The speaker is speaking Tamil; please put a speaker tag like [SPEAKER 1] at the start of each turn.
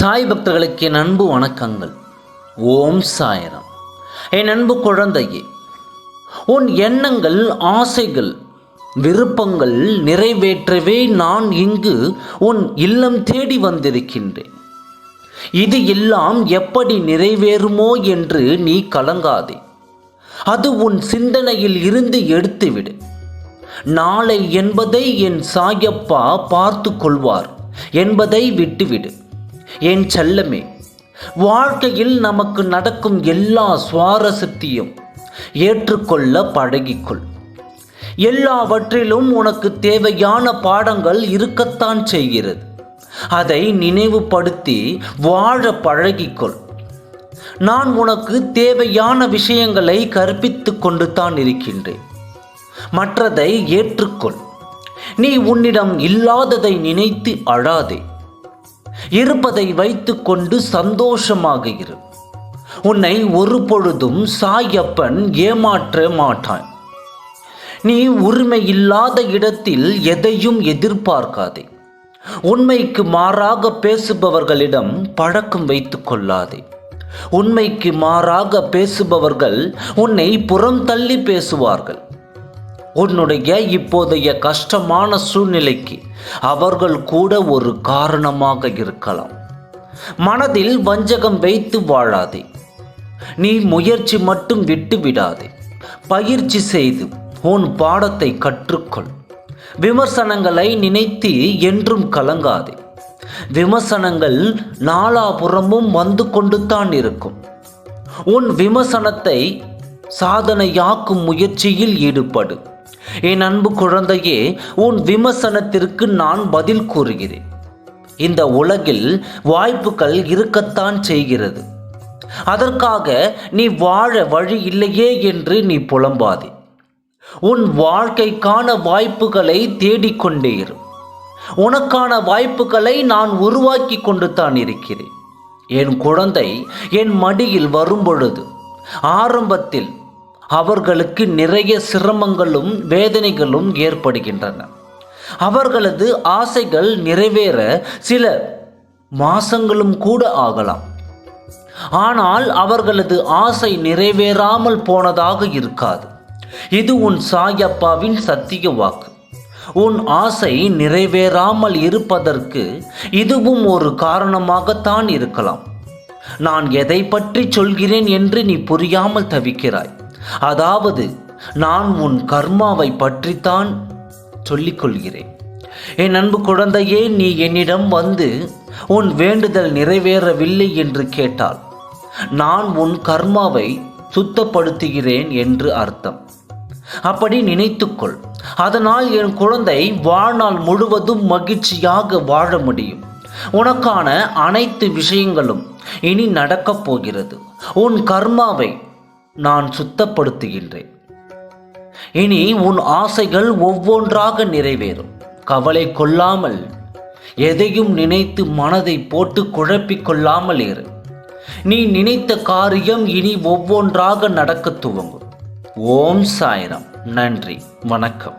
[SPEAKER 1] சாய் பக்தர்களுக்கு என் அன்பு வணக்கங்கள். ஓம் சாயரம். என் அன்பு குழந்தையே உன் எண்ணங்கள் ஆசைகள் விருப்பங்கள் நிறைவேற்றவே நான் இங்கு உன் இல்லம் தேடி வந்திருக்கின்றேன். இது எல்லாம் எப்படி நிறைவேறுமோ என்று நீ கலங்காதே. அது உன் சிந்தனையில் இருந்து எடுத்துவிடு. நாளை என்பதை என் சாயப்பா பார்த்து கொள்வார் என்பதை விட்டுவிடு. என் செல்லமே? வாழ்க்கையில் நமக்கு நடக்கும் எல்லா சுவாரஸ்யத்தையும் ஏற்றுக்கொள்ள பழகிக்கொள். எல்லாவற்றிலும் உனக்கு தேவையான பாடங்கள் இருக்கத்தான் செய்கிறது. அதை நினைவுபடுத்தி வாழ பழகிக்கொள். நான் உனக்கு தேவையான விஷயங்களை கற்பித்து கொண்டு தான் இருக்கின்றேன். மற்றதை ஏற்றுக்கொள். நீ உன்னிடம் இல்லாததை நினைத்து அழாதே. இருப்பதை வைத்துக்கொண்டு சந்தோஷமாக இரு உன்னை ஒரு பொழுதும் சாயப்பன் ஏமாற்ற மாட்டான். நீ உரிமை இல்லாத இடத்தில் எதையும் எதிர்பார்க்காதே. உண்மைக்கு மாறாக பேசுபவர்களிடம் பழக்கம் வைத்துக் கொள்ளாதே. உண்மைக்கு மாறாக பேசுபவர்கள் உன்னை புறம் தள்ளி பேசுவார்கள். உன்னுடைய இப்போதைய கஷ்டமான சூழ்நிலைக்கு அவர்கள் கூட ஒரு காரணமாக இருக்கலாம். மனதில் வஞ்சகம் வைத்து வாழாதே. நீ முயற்சி மட்டும் விட்டு விடாதே பயிற்சி செய்து உன் பாடத்தை கற்றுக்கொள். விமர்சனங்களை நினைத்து என்றும் கலங்காதே. விமர்சனங்கள் நாலாபுறமும் வந்து கொண்டுதான் இருக்கும். உன் விமர்சனத்தை சாதனையாக்கும் முயற்சியில் ஈடுபடு. என் அன்பு குழந்தையே உன் விமர்சனத்திற்கு நான் பதில் கூறுகிறேன். இந்த உலகில் வாய்ப்புகள் இருக்கத்தான் செய்கிறது. அதற்காக நீ வாழ வழி இல்லையே என்று நீ புலம்பாதே. உன் வாழ்க்கைக்கான வாய்ப்புகளை தேடிக்கொண்டே இரு. உனக்கான வாய்ப்புகளை நான் உருவாக்கி கொண்டு தான் இருக்கிறேன். என் குழந்தை என் மடியில் வரும்பொழுது ஆரம்பத்தில் அவர்களுக்கு நிறைய சிரமங்களும் வேதனைகளும் ஏற்படுகின்றன. அவர்களது ஆசைகள் நிறைவேற சில மாசங்களும் கூட ஆகலாம். ஆனால் அவர்களது ஆசை நிறைவேறாமல் போனதாக இருக்காது. இது உன் சாயப்பாவின் சத்திய வாக்கு. உன் ஆசை நிறைவேறாமல் இருப்பதற்கு இதுவும் ஒரு காரணமாகத்தான் இருக்கலாம். நான் எதை பற்றி சொல்கிறேன் என்று நீ புரியாமல் தவிக்கிறாய். அதாவது நான் உன் கர்மாவை பற்றித்தான் சொல்லிக் கொள்கிறேன் என் அன்பு குழந்தையே நீ என்னிடம் வந்து உன் வேண்டுதல் நிறைவேறவில்லை என்று கேட்டால் நான் உன் கர்மாவை சுத்தப்படுத்துகிறேன் என்று அர்த்தம். அப்படி நினைத்துக்கொள் அதனால் என் குழந்தை வாழ்நாள் முழுவதும் மகிழ்ச்சியாக வாழ முடியும். உனக்கான அனைத்து விஷயங்களும் இனி நடக்கப் போகிறது. உன் கர்மாவை நான் சுத்தப்படுத்துகின்றேன். இனி உன் ஆசைகள் ஒவ்வொன்றாக நிறைவேறும். கவலை கொள்ளாமல் எதையும் நினைத்து மனதை போட்டு குழப்பிக் கொள்ளாமல் இரு. நீ நினைத்த காரியம் இனி ஒவ்வொன்றாக நடக்கத் துவங்கும். ஓம் சாய்ராம். நன்றி. வணக்கம்.